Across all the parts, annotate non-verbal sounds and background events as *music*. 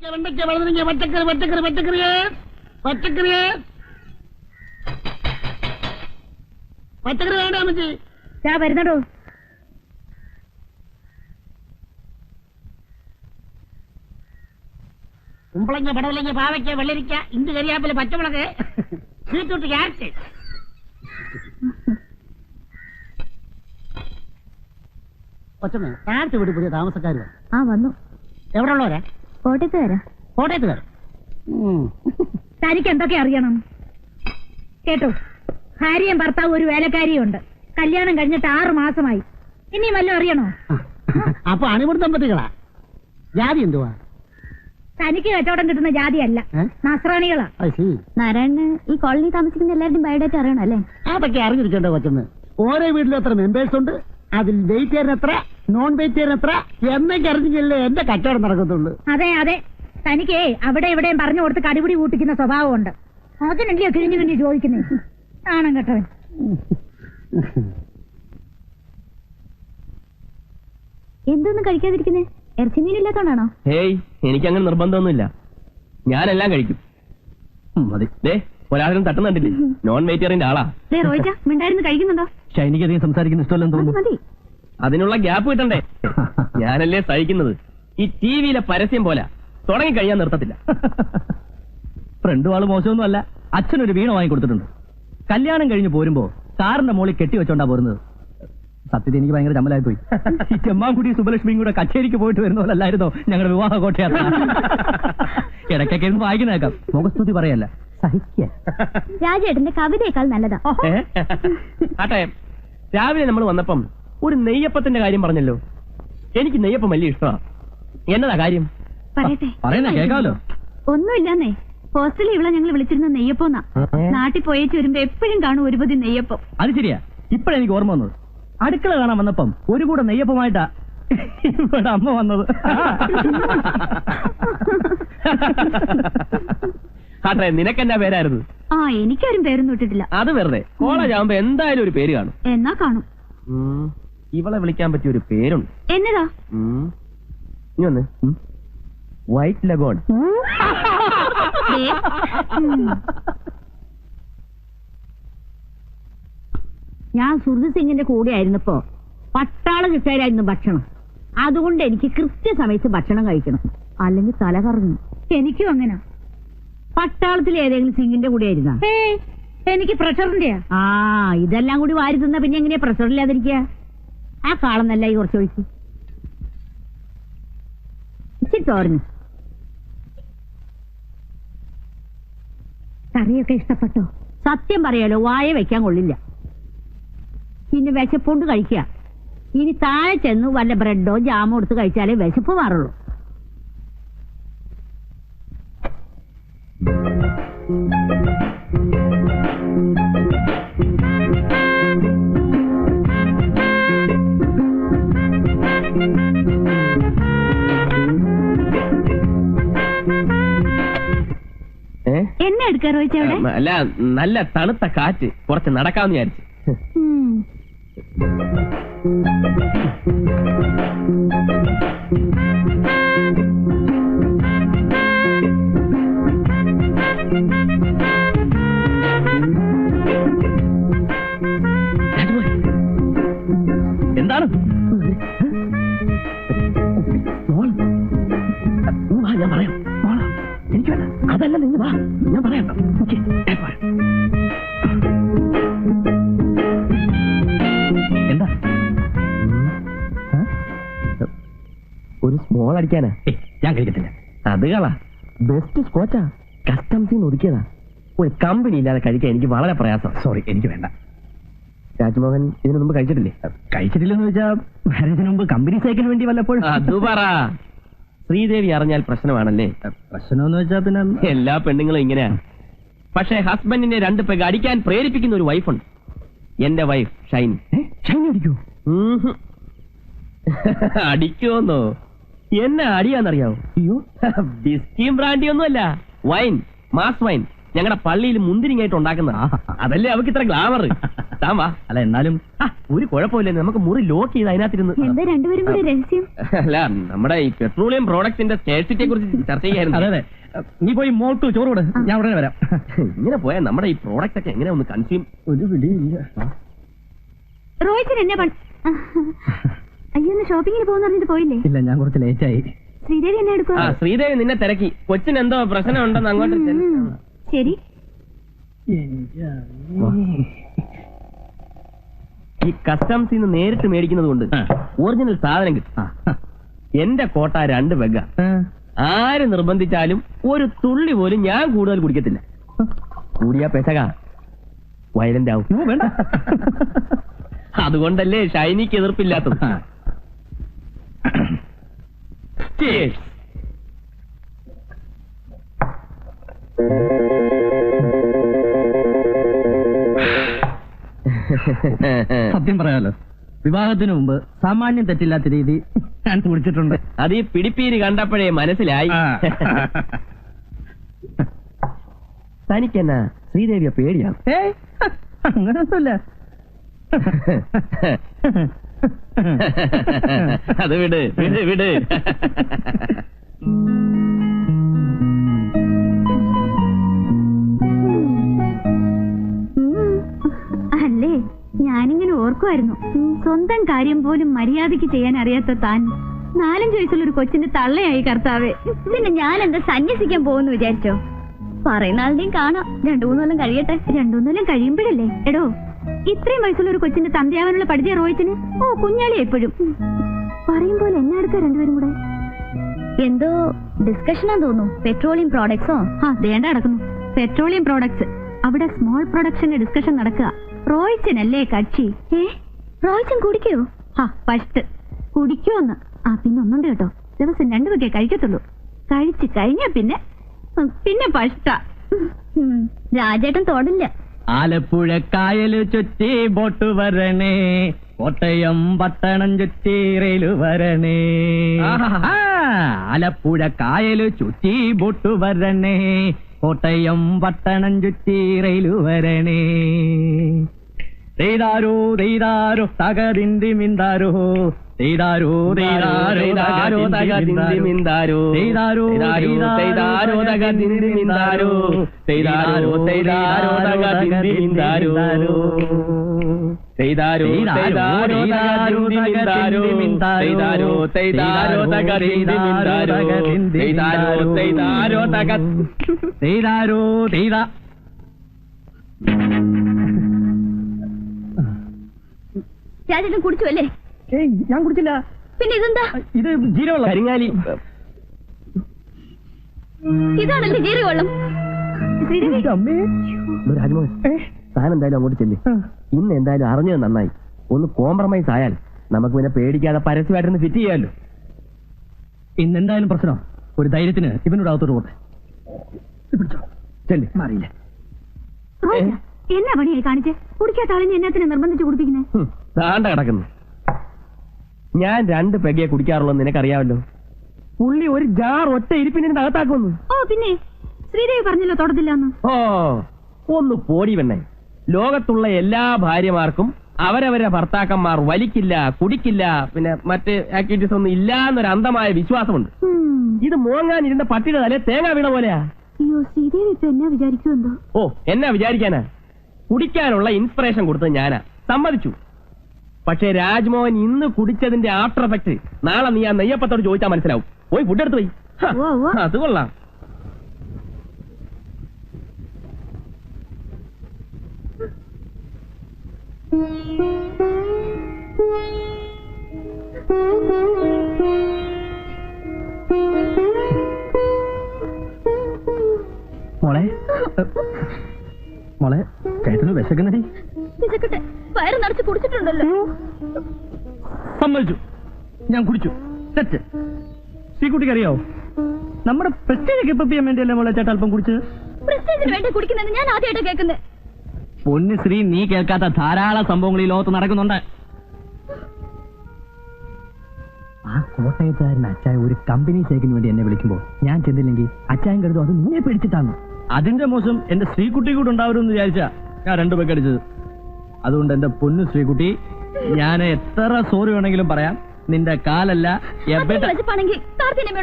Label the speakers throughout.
Speaker 1: വെണ്ടയ്ക്ക വളർന്നിരിക്കുക പച്ചക്കറി പച്ചക്കറി പച്ചക്കറിയേ പച്ചക്കറിയേ പച്ചക്കറി വേണ്ട അമ്മച്ചി
Speaker 2: ഞാൻ വരുന്നടോ.
Speaker 1: കുമ്പളങ്ങ പടവലങ്ങ പാവയ്ക്ക വെള്ളരിക്ക ഇഞ്ചി കരിയാപ്പില പച്ചമുളക് ബീറ്റ്റൂട്ട് ക്യാരറ്റ്. കൊച്ചമ്മ ക്യാരറ്റ് വീട് പുതിയ താമസക്കാർ
Speaker 2: ആ വന്നു.
Speaker 1: എവിടെ ഉള്ളവരാ
Speaker 2: കോട്ടയത്ത് വരാം
Speaker 1: കോട്ടയത്തുകാർ
Speaker 2: തനിക്ക് എന്തൊക്കെ അറിയണം? കേട്ടോ ഭാര്യയും ഭർത്താവ് ഒരു വേലക്കാരിയും ഉണ്ട് കല്യാണം കഴിഞ്ഞിട്ട് ആറു മാസമായി. ഇനിയും വല്ലതും അറിയണോ?
Speaker 1: അപ്പൊ അണിമുടി ദമ്പതികളാ. ജാതി എന്തുവാ?
Speaker 2: തനിക്ക് കച്ചവടം കിട്ടുന്ന ജാതിയല്ല.
Speaker 1: അല്ല
Speaker 2: നസ്രാണികളാ നാരായണന് ഈ കോളനി താമസിക്കുന്ന എല്ലാവരുടെയും ബയോഡേറ്റ അറിയണം അല്ലേ?
Speaker 1: അതൊക്കെ അറിഞ്ഞിരിക്കണ്ടോ കൊച്ചെന്ന്. ഓരോ വീട്ടിലും എത്ര മെമ്പേഴ്സ് ഉണ്ട്? അതിൽ വെജിറ്റേറിയൻ എത്ര? നോൺ വെജിറ്റേറിയൻ എത്ര? എന്നൊക്കെ അറിഞ്ഞില്ലേ എന്റെ കച്ചവടം നടക്കത്തുള്ളൂ.
Speaker 2: അതെ അതെ. തനിക്ക് അവിടെ എവിടെയും പറഞ്ഞു കൊടുത്ത് കടിപിടി കൂട്ടിക്കുന്ന സ്വഭാവമുണ്ട്. അതിനല്ലയോ കിഴിഞ്ഞു കിഴിഞ്ഞു ചോദിക്കുന്നേ? ആണം കേട്ടവൻ. എന്തൊന്നും കഴിക്കാതിരിക്കുന്നേ? ഇറച്ചി മീനില്ലാത്തോണ്ടാണോ
Speaker 3: എനിക്ക് അങ്ങനെ നിർബന്ധമൊന്നുമില്ല. ഞാനെല്ലാം കഴിക്കും. ഉം, മതി. ദേ ഒരാളും തട്ടുന്നുണ്ടില്ലേ? നോൺ വെജിറ്റേറിയന്റെ ആളാ.
Speaker 2: ദേ റോയിച്ച മിണ്ടായിരുന്നു കഴിക്കുന്നുണ്ടോ?
Speaker 3: ഷൈനിക്ക് അധികം സംസാരിക്കുന്ന ഇഷ്ടമല്ലെന്ന്
Speaker 2: തോന്നുന്നു. മതി.
Speaker 3: അതിനുള്ള ഗ്യാപ്പ് കിട്ടണ്ടേ? *laughs* ഞാനല്ലേ സഹിക്കുന്നത്? ഈ ടി വിയിലെ പരസ്യം പോലെ തുടങ്ങി കഴിയാൻ നിർത്തത്തില്ല.
Speaker 4: ഫ്രണ്ട് ആൾ മോശമൊന്നും അല്ല. അച്ഛനൊരു വീണ വാങ്ങി കൊടുത്തിട്ടുണ്ട്. കല്യാണം കഴിഞ്ഞ് പോരുമ്പോ കാറിന്റെ മോളിൽ കെട്ടി വെച്ചോണ്ടാ പോരുന്നത്. സത്യത്തിൽ എനിക്ക് ഭയങ്കര ചമ്മലായി പോയി. ഈ ചെമ്മാൻകുടി സുബലക്ഷ്മിയും കൂടെ കച്ചേരിക്ക് പോയിട്ട് വരുന്ന പോലെ അല്ലായിരുന്നോ ഞങ്ങളുടെ വിവാഹ കോട്ടയാത്ര? ഇടയ്ക്കൊക്കെ ഇരുന്ന് വായിക്കുന്നേക്കാം. മുഖസ്തുതി പറയല്ല. സഹിക്കുക
Speaker 2: രാജേട്ടന്റെ കവിതയേക്കാൾ നല്ലതാ.
Speaker 3: രാവിലെ നമ്മൾ വന്നപ്പം ഒരു നെയ്യപ്പത്തിന്റെ കാര്യം പറഞ്ഞല്ലോ. എനിക്ക് നെയ്യപ്പം വലിയ ഇഷ്ടമാണ് എന്നതാ കാര്യം?
Speaker 2: പറയട്ടെ.
Speaker 4: പറയുന്ന കേൾക്കാമല്ലോ.
Speaker 2: ഒന്നുമില്ലെന്നേ. ഹോസ്റ്റലിൽ ഇവിടെ ഞങ്ങൾ വിളിച്ചിരുന്ന നെയ്യപ്പോന്നാ നാട്ടിൽ പോയേച്ച് വരുമ്പോ എപ്പോഴും കാണും ഒരുപതി നെയ്യപ്പം.
Speaker 4: അത് ശരിയാ. ഇപ്പഴെനിക്ക് ഓർമ്മ വന്നത്. അടുക്കള കാണാൻ വന്നപ്പം ഒരു കൂടെ നെയ്യപ്പമായിട്ടാ ഇവിടെ അമ്മ വന്നത്.
Speaker 3: ആട്ടെ നിനക്കെന്നാ പേരായിരുന്നു?
Speaker 2: ആ എനിക്കാരും പേരൊന്നും ഇട്ടിട്ടില്ല.
Speaker 3: അത് വെറുതെ. കോളേജ് ആവുമ്പോ എന്തായാലും ഒരു പേര് കാണും.
Speaker 2: എന്നാ കാണും.
Speaker 3: ഇവളെ വിളിക്കാൻ പറ്റിയ ഒരു പേരുണ്ട്.
Speaker 2: എന്നതാ?
Speaker 3: വന്ന് വൈറ്റ് ലഗോൺ.
Speaker 5: ഞാൻ സുഹൃത് സിംഗിന്റെ കൂടെ ആയിരുന്നപ്പോ പട്ടാള കിട്ടായിരുന്നു ഭക്ഷണം. അതുകൊണ്ട് എനിക്ക് കൃത്യസമയത്ത് ഭക്ഷണം കഴിക്കണം. അല്ലെങ്കിൽ തല കറങ്ങും.
Speaker 2: എനിക്കും അങ്ങനെ.
Speaker 5: പട്ടാളത്തിൽ ഏതെങ്കിലും സിംഗിന്റെ കൂടെ ആയിരുന്ന?
Speaker 2: എനിക്ക് പ്രഷറിന്റെയാ
Speaker 5: ആ ഇതെല്ലാം കൂടി വാരി തിന്ന പിന്നെ എങ്ങനെയാ പ്രഷർ ഇല്ലാതിരിക്കുക ആ കാളന്നല്ല ഈ കുറച്ച് ഒഴിച്ച്. ഇച്ചിരി
Speaker 2: കറിയൊക്കെ ഇഷ്ടപ്പെട്ടോ?
Speaker 5: സത്യം പറയാലോ വായ വെക്കാൻ കൊള്ളില്ല. പിന്നെ വിശപ്പുണ്ട് കഴിക്കുക. ഇനി താഴെ ചെന്ന് വല്ല ബ്രെഡോ ജാമോ എടുത്ത് കഴിച്ചാലേ വിശപ്പ് മാറുള്ളൂ.
Speaker 3: ആ, അല്ല നല്ല തണുത്ത കാറ്റ് കുറച്ച് നടക്കാന്ന് വിചാരിച്ചു.
Speaker 2: Thank
Speaker 3: എന്താണ് അതല്ല നിങ്ങൾ വാ. ഞാൻ പറയാം.
Speaker 4: എന്താ?
Speaker 3: ഒരു സ്മോൾ അടിക്കാനാ?
Speaker 4: ഞാൻ കഴിക്കത്തില്ല.
Speaker 3: അത് കളാ. ബെസ്റ്റ് സ്കോച്ചാ കസ്റ്റംസിൽ നിന്ന് ഒതുക്കിയതാ. ഒരു കമ്പനി ഇല്ലാതെ കഴിക്കാൻ എനിക്ക് വളരെ പ്രയാസം.
Speaker 4: സോറി എനിക്ക് വേണ്ട.
Speaker 3: രാജ്മോഹൻ ഇതിനു മുമ്പ് കഴിച്ചിട്ടില്ലേ?
Speaker 4: കഴിച്ചിട്ടില്ലെന്ന് വെച്ചാൽ മാരേജിന് മുമ്പ് കമ്പനി സൈക്കിന് വേണ്ടി വല്ലപ്പോഴും.
Speaker 3: അത് പറ. ശ്രീദേവി അറിഞ്ഞാൽ പ്രശ്നമാണല്ലേ?
Speaker 4: പ്രശ്നമെന്ന് വെച്ചാൽ പിന്നെ
Speaker 3: എല്ലാ പെണ്ണുങ്ങളും ഇങ്ങനെയാ. പക്ഷേ ഹസ്ബൻഡിനെ രണ്ട് പെഗ് അടിക്കാൻ പ്രേരിപ്പിക്കുന്ന ഒരു വൈഫുണ്ട്. എന്റെ വൈഫ് ഷൈൻ.
Speaker 4: ഏ, ഷൈനി അടിക്കൂ.
Speaker 3: അടിക്കുമെന്നോ? എന്നെ അടിയാന്നറിയാവോ?
Speaker 4: അയ്യോ.
Speaker 3: ബിസ്കിയും ബ്രാൻഡിയൊന്നുമല്ല. Wine mass wine. ഞങ്ങളുടെ പള്ളിയിൽ മുന്തിരിങ്ങായിട്ട് ഉണ്ടാക്കുന്ന അതല്ലേ അവക്ക് ഇത്ര ഗ്ലാമർ താമാ വാ.
Speaker 4: അല്ല എന്നാലും
Speaker 3: ഒരു കുഴപ്പമില്ല നമുക്ക് മുറി ലോക്ക് ചെയ്ത് അതിനകത്തിരുന്ന്
Speaker 2: രണ്ടുപേരും കൂടി രഹസ്യം?
Speaker 3: അല്ല നമ്മുടെ ഈ പെട്രോളിയം പ്രോഡക്റ്റിന്റെ സ്കേഴ്സിറ്റിയെ കുറിച്ച് ചർച്ച
Speaker 4: അതെ
Speaker 3: ചെയ്യായിരുന്നു
Speaker 4: അതെ. നീ പോയി മോൾക്ക് ചോറ് കൊടു. ഞാൻ ഉടനെ വരാം.
Speaker 3: ഇങ്ങനെ പോയാൽ നമ്മുടെ ഈ പ്രോഡക്റ്റ് ഒക്കെ എങ്ങനെ ഒന്ന് കൺസ്യൂം
Speaker 4: ഒരു പിടിയില്ല
Speaker 2: എന്നെ അയ്യോ ഷോപ്പിങ്ങിന് പോകുന്ന പോയില്ലേ?
Speaker 4: ഇല്ല ഞാൻ കുറച്ച് ലേറ്റ് ആയി.
Speaker 2: ശ്രീദേവി എന്നെ എടുക്കുക
Speaker 3: ശ്രീദേവി നിന്നെ തിരക്കി. കൊച്ചിന് എന്തോ പ്രശ്നം ഉണ്ടെന്ന് അങ്ങോട്ട് ചെന്ന്
Speaker 2: ശരി
Speaker 3: ഈ കസ്റ്റംസിൽ നിന്ന് നേരിട്ട് മേടിക്കുന്നത് കൊണ്ട്. ഒറിജിനൽ സാധനം കിട്ടും. എന്റെ കോട്ട രണ്ട് വെഗ. ആര് നിർബന്ധിച്ചാലും ഒരു തുള്ളി പോലും ഞാൻ കൂടുതൽ കുടിക്കത്തില്ല കൂടിയാ പെസക വയലന്റ് ആവും
Speaker 4: വേണ്ട
Speaker 3: അതുകൊണ്ടല്ലേ ഷൈനിക്ക് എതിർപ്പില്ലാത്തത്. Cheers.
Speaker 4: സത്യം പറയാലോ. വിവാഹത്തിന് മുമ്പ് സാമാന്യം തെറ്റില്ലാത്ത രീതി ഞാൻ കുടിച്ചിട്ടുണ്ട്.
Speaker 3: അത് ഈ പിടിപ്പീര് കണ്ടപ്പോഴേ മനസ്സിലായി. തനിക്കെന്നാ ശ്രീദേവിയെ പേടിയാണ്
Speaker 4: ഏയ് അങ്ങനൊന്നുമില്ല
Speaker 3: അത് വിട് വിട് വിട്.
Speaker 2: ഓർക്കുമായിരുന്നു സ്വന്തം കാര്യം പോലും മര്യാദയ്ക്ക് ചെയ്യാൻ അറിയാത്ത താൻ നാലഞ്ച് വയസ്സുള്ള ഒരു കൊച്ചിന്റെ തള്ളയായി കർത്താവേ. പിന്നെ ഞാൻ എന്താ സന്യസിക്കാൻ പോകുന്നു വിചാരിച്ചോ? പറയുന്ന ആളുടെയും കാണാം. രണ്ടു മൂന്നൊല്ലം കഴിയട്ടെ. രണ്ടു മൂന്നൊല്ലം കഴിയുമ്പോഴല്ലേ? എടോ ഇത്രയും വയസ്സുള്ള ഒരു കൊച്ചിന്റെ തന്തയാവാനുള്ള പഠിച്ച റോയിച്ചിന് ഓ കുഞ്ഞാളി എപ്പോഴും. പറയുമ്പോൾ എന്നെ അടുക്ക രണ്ടുപേരും കൂടെ. എന്തോ ഡിസ്കഷനാ തോന്നുന്നു. പെട്രോളിയം പ്രോഡക്ട്സോ ആ വേണ്ട നടക്കുന്നു. പെട്രോളിയം പ്രോഡക്ട്സ് അവിടെ സ്മോൾ പ്രൊഡക്ഷന്റെ ഡിസ്കഷൻ നടക്കുക. റോയിച്ചനല്ലേ കക്ഷി ഏ? റോയിച്ചൻ കുടിക്കോ? ആ ഫസ്റ്റ് കുടിക്കോന്ന് ആ പിന്നെ ഒന്നുണ്ട് കേട്ടോ. ദിവസം രണ്ടു വകയെ കഴിക്കത്തുള്ളൂ. കഴിച്ചു കഴിഞ്ഞാ പിന്നെ ഉം, പിന്നെ ഫസ്റ്റാ രാജേട്ടൻ തോടില്ല.
Speaker 4: ആലപ്പുഴ കായൽ ചുറ്റി ബോട്ട് വരണേ. കോട്ടയം പട്ടണം ചുറ്റി റെയിൽ വരണേ. ആ, ആലപ്പുഴ കായൽ ചുറ്റി ബോട്ട് വരണേ. കോട്ടയം പട്ടണം ചുറ്റി റെയിൽ വരണേ തെയ്താരോ തെയ്താരോ തകതിന്തി മിന്താരോ തെയ്താരോ തെയ്താരോ
Speaker 3: തെയ്താരോ തക ദിന്തി മിന്താരോ.
Speaker 4: തെയ്താരോ
Speaker 3: തെയ്താരോ തകതിന്തി മിന്താരോ. തെയ്താരോ തെയ്താരോ തകതിന്തി മിന്താരോ. തെയ്താരോ തെയ്താരോ തക ദിന്തി മിന്താരോ. തെയ്താരോ തെയ്താരോ തക ദിന്തി മിന്താരോ. തെയ്താരോ തെയ്താരോ തക
Speaker 4: തെയ്താരോ തെയ്താ
Speaker 2: രാജേട്ടൻ കുടിച്ചു അല്ലേ
Speaker 4: ഏയ് ഞാൻ കുടിച്ചില്ല.
Speaker 2: പിന്നെ ഇതെന്താ?
Speaker 4: ഇത് ജീരവെള്ളം
Speaker 3: കരിങ്ങാലി.
Speaker 2: ഇതാണല്ലേ ജീരവെള്ളം
Speaker 4: അമ്മേ?
Speaker 3: രാജ്മോഹൻ താൻ എന്തായാലും അങ്ങോട്ട് ചെല്ലി. ഇന്ന് എന്തായാലും അറിഞ്ഞത് നന്നായി. ഒന്ന് കോംപ്രമൈസ് ആയാൽ നമുക്ക് പിന്നെ പേടിക്കാതെ പരസ്യമായിട്ടൊന്ന് ഫിറ്റ് ചെയ്യാമല്ലോ
Speaker 4: ഇന്ന് എന്തായാലും പ്രശ്നം. ഒരു ധൈര്യത്തിന് ഇവനോട് അകത്തോട്ട് പോട്ടെ. മാറിയില്ല.
Speaker 2: എന്നാ പണിയായി കാണിച്ചേ? കുടിക്കാത്ത ആളിനെ എന്നാത്തിനെ നിർബന്ധിച്ച് കുടിപ്പിക്കുന്നേ?
Speaker 3: താണ്ട കിടക്കുന്നു. ഞാൻ രണ്ട് പെഗയെ കുടിക്കാറുള്ളൂ നിനക്കറിയാമല്ലോ. പുള്ളി ഒരു ജാർ ഒറ്റ ഇരിപ്പിനെ അകത്താക്കുന്നു
Speaker 2: ഓ പിന്നെ ശ്രീദേവി പറഞ്ഞല്ലോ തൊടത്തില്ലാന്ന്.
Speaker 3: ഓ ഒന്ന് പോടി വെണ്ണേ ലോകത്തുള്ള എല്ലാ ഭാര്യമാർക്കും അവരവരെ ഭർത്താക്കന്മാർ വലിക്കില്ല കുടിക്കില്ല പിന്നെ മറ്റ് ആക്ടിവിറ്റീസ് ഒന്നും ഇല്ല എന്നൊരു അന്ധമായ വിശ്വാസമുണ്ട് ഇത് മോങ്ങാൻ ഇരുന്ന പട്ടിയുടെ തലേ തേങ്ങ വീണ പോലെയാ.
Speaker 2: അയ്യോ ശ്രീദേവി ഇപ്പൊ എന്നാ വിചാരിക്കുമെന്തോ
Speaker 3: ഓ എന്നാ വിചാരിക്കാനാ? കുടിക്കാനുള്ള ഇൻസ്പിറേഷൻ കൊടുത്തത് ഞാനാ. സമ്മതിച്ചു. പക്ഷേ രാജ്മോഹൻ ഇന്ന് കുടിച്ചതിന്റെ ആഫ്റ്റർ എഫക്ട് നാളെ നീ ആ നെയ്യപ്പത്തോട് ചോദിച്ചാൽ മനസ്സിലാവും. പോയി ഫുഡ് എടുത്ത് പോയി.
Speaker 2: ഉവ്വ് ഉവ്വ്.
Speaker 3: അത് കൊള്ളാം.
Speaker 4: മോളെ. മോളെ ചേട്ടന് വിശക്കുന്നടി
Speaker 2: വിശക്കട്ടെ. വയറ് നിറച്ച് കുടിച്ചിട്ടുണ്ടല്ലോ.
Speaker 4: സമ്മതിച്ചു. ഞാൻ കുടിച്ചു. തെറ്റ്. ശ്രീകുട്ടിക്ക് അറിയാവോ? നമ്മുടെ പ്രസ്റ്റേജ് കിപ്പ് ചെയ്യാൻ വേണ്ടിയല്ലേ മോളെ ചേട്ടൻ അല്പം കുടിച്ചത്?
Speaker 2: പ്രസ്റ്റേജിന് വേണ്ടി കുടിക്കുന്നത് ഞാൻ ആദ്യമായിട്ട് കേൾക്കുന്നത്
Speaker 4: പൊന്നു ശ്രീ നീ കേൾക്കാത്ത ധാരാളം സംഭവങ്ങൾ ഈ ലോകത്ത് നടക്കുന്നുണ്ട്. ആ കോട്ടയത്തുകാരൻ അച്ചായ ഒരു കമ്പനി ഷേക്കിന് വേണ്ടി എന്നെ വിളിക്കുമ്പോൾ ഞാൻ ചെന്നില്ലെങ്കിൽ അച്ചായൻ കരുതും അത് നിന്നെ പിടിച്ചിട്ടാണ് അതിന്റെ മോശം എന്റെ ശ്രീകുട്ടി കൂടെ ഉണ്ടാവരുമെന്ന് വിചാരിച്ച ഞാൻ രണ്ടു പേക്ക് അടിച്ചത്. അതുകൊണ്ട് എന്റെ പൊന്നു ശ്രീകുട്ടി ഞാൻ എത്ര സോറി വേണമെങ്കിലും പറയാം. നിന്റെ കാലല്ല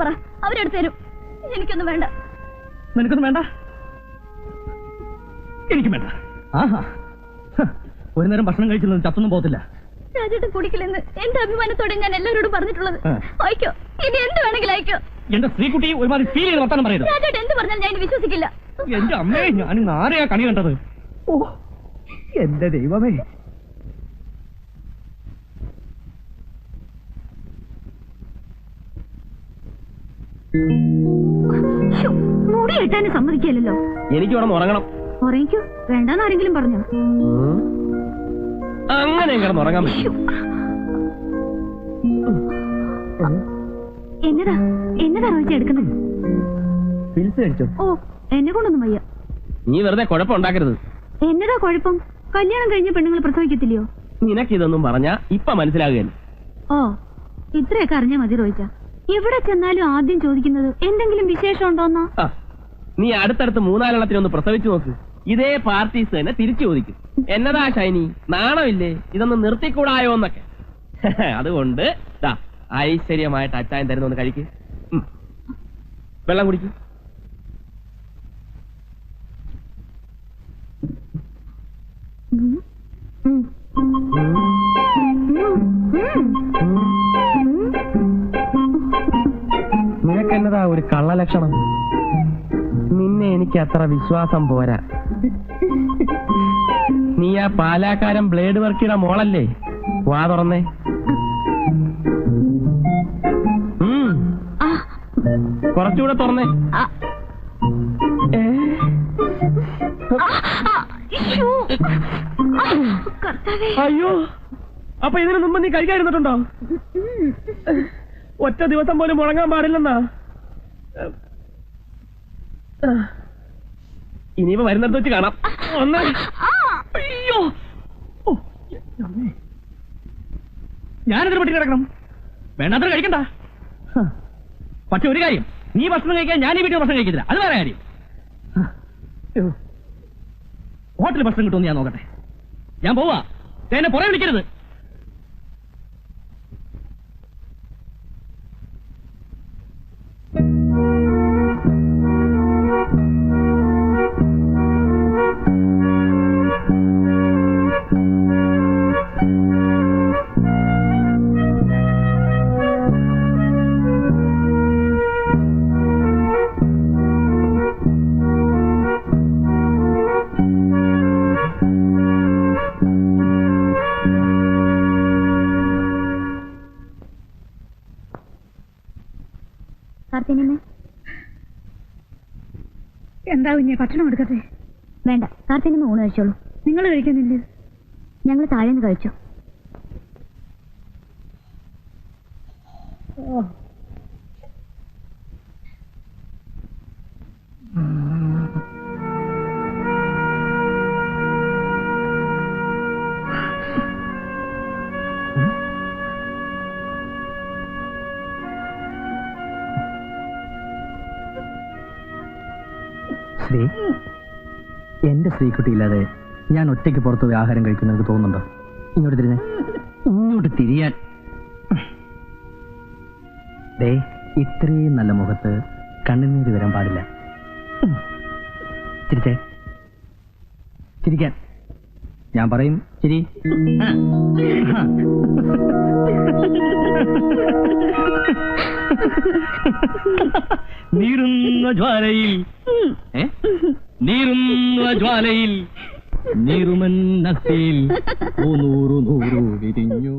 Speaker 2: പറ. അവരെടുത്ത് തരും. എനിക്കൊന്നും വേണ്ട.
Speaker 4: നിനക്കൊന്നും വേണ്ട? എനിക്കും വേണ്ട. ആഹാ. ഒരു നേരം ഭക്ഷണം കഴിച്ചില്ലെന്ന് ചത്തൊന്നും പോകത്തില്ല.
Speaker 2: രാജേട്ടൻ കുടിക്കില്ലെന്ന് എന്റെ അഭിമാനത്തോടെ ഞാൻ എല്ലാവരോടും പറഞ്ഞിട്ടുള്ളത്. അയക്കോ? ഇനി എന്ത് വേണമെങ്കിലും അയക്കോ?
Speaker 4: എന്റെ സ്ത്രീകുട്ടി ഒരുമാതിരി ഫീൽ ചെയ്ത് വർത്താനം പറയുന്നത്
Speaker 2: എന്ത് പറഞ്ഞാലും ഞാൻ വിശ്വസിക്കില്ല.
Speaker 4: എന്റെ അമ്മേ ഞാൻ ഇന്ന് ആരെയാ കണി കണ്ടത്? ഓ എന്റെ ദൈവമേ.
Speaker 2: ശ്ശോ, മുടി കെട്ടാനും സമ്മതിക്കില്ലല്ലോ.
Speaker 3: എനിക്ക് ഇവിടെ ഉറങ്ങണം.
Speaker 2: ഉറങ്ങിക്കോ. വേണ്ടാന്ന് ആരെങ്കിലും പറഞ്ഞോ.
Speaker 3: അങ്ങനെ കിടന്നുറങ്ങാൻ പറ്റും.
Speaker 2: എന്നതാ എന്നതാ റോയിച്ച എടുക്കുന്നത്
Speaker 3: പിൽസ് കഴിച്ചോ?
Speaker 2: ഓ എന്നെ കൊണ്ടൊന്നും വയ്യ.
Speaker 3: നീ വെറുതെ കുഴപ്പമുണ്ടാക്കരുത്
Speaker 2: എന്നതാ കുഴപ്പം? കല്യാണം കഴിഞ്ഞ പെണ്ണുങ്ങൾ പ്രസവിക്കത്തില്ലയോ?
Speaker 3: നിനക്കിതൊന്നും പറഞ്ഞാ ഇപ്പൊ മനസ്സിലാകുകയല്ല?
Speaker 2: ഓ ഇത്രയൊക്കെ അറിഞ്ഞാ മതി റോയിച്ച. എവിടെ ചെന്നാലും ആദ്യം ചോദിക്കുന്നത് എന്തെങ്കിലും വിശേഷം ഉണ്ടോന്നാ
Speaker 3: നീ അടുത്തടുത്ത് മൂന്നാലെണ്ണത്തിനൊന്ന് പ്രസവിച്ചു നോക്ക്. ഇതേ പാർട്ടീസ് തന്നെ തിരിച്ചു ചോദിക്കും. എന്നതാ ഷൈനി നാണമില്ലേ? ഇതൊന്ന് നിർത്തിക്കൂടായോ എന്നൊക്കെ. *laughs* അതുകൊണ്ട് ദാ ഐശ്വര്യമായിട്ട് ടച്ചായം തരുന്നു ഒന്ന് കഴിക്ക്. വെള്ളം കുടിക്ക്. നിനക്കെന്നതാ ഒരു കള്ളലക്ഷണം? നിന്നെ എനിക്ക് അത്ര വിശ്വാസം പോരാ. നീ ആ പാലാക്കാരൻ ബ്ലേഡ് വർക്കിയുടെ മോളല്ലേ? വാ തുറന്നേ. കുറച്ചുകൂടെ തുറന്നേ. അയ്യോ. അപ്പൊ ഇതിനു മുമ്പ് നീ കഴിക്കാതിരുന്നിട്ടുണ്ടോ. ഒറ്റ ദിവസം പോലും മുടങ്ങാൻ പാടില്ലെന്നാ. ഇനിയിപ്പോ വരുന്നിടത്ത് വെച്ച് കാണാം. ഒന്ന്
Speaker 2: ആ.
Speaker 3: അയ്യോ
Speaker 4: ഓ, എന്റെ അമ്മേ. ഞാനെന്തിനു പട്ടിണി കിടക്കണം? വേണ്ടാത്ര കഴിക്കണ്ട. പക്ഷെ ഒരു കാര്യം നീ ഭക്ഷണം കഴിക്കാൻ ഞാൻ ഈ വീട്ടിൽ ഭക്ഷണം കഴിക്കത്തില്ല. അത് വേറെ കാര്യം. ഹോട്ടലിൽ ഭക്ഷണം കിട്ടുമെന്ന് ഞാൻ നോക്കട്ടെ. ഞാൻ പോവാ. എന്നെ പുറകെ വിളിക്കരുത്.
Speaker 5: എന്താ കുഞ്ഞെ ഭക്ഷണം എടുക്കട്ടെ
Speaker 2: വേണ്ട കാർത്തിനമ്മ ഊണ് കഴിച്ചോളൂ.
Speaker 5: നിങ്ങൾ കഴിക്കുന്നില്ലേ?
Speaker 2: ഞങ്ങൾ താഴെ നിന്ന് കഴിച്ചു.
Speaker 4: എന്റെ ശ്രീക്കുട്ടി ഇല്ലാതെ ഞാൻ ഒറ്റയ്ക്ക് പുറത്ത് പോയി ആഹാരം കഴിക്കുന്ന എനിക്ക് തോന്നുന്നുണ്ടോ ഇങ്ങോട്ട് തിരിഞ്ഞേ ഇങ്ങോട്ട് തിരിയാൻ ദേ ഇത്രയും നല്ല മുഖത്ത് കണ്ണുനീര് വരാൻ പാടില്ല. ചിരിച്ചേ ചിരിക്കാൻ ഞാൻ പറയും ചിരി. നീറുന്ന ജ്വാലയിൽ ഏ? നീറുന്ന ജ്വാലയിൽ നീറുമെന്നത്തിൽ ഓ നൂറു നൂറു വിരിഞ്ഞു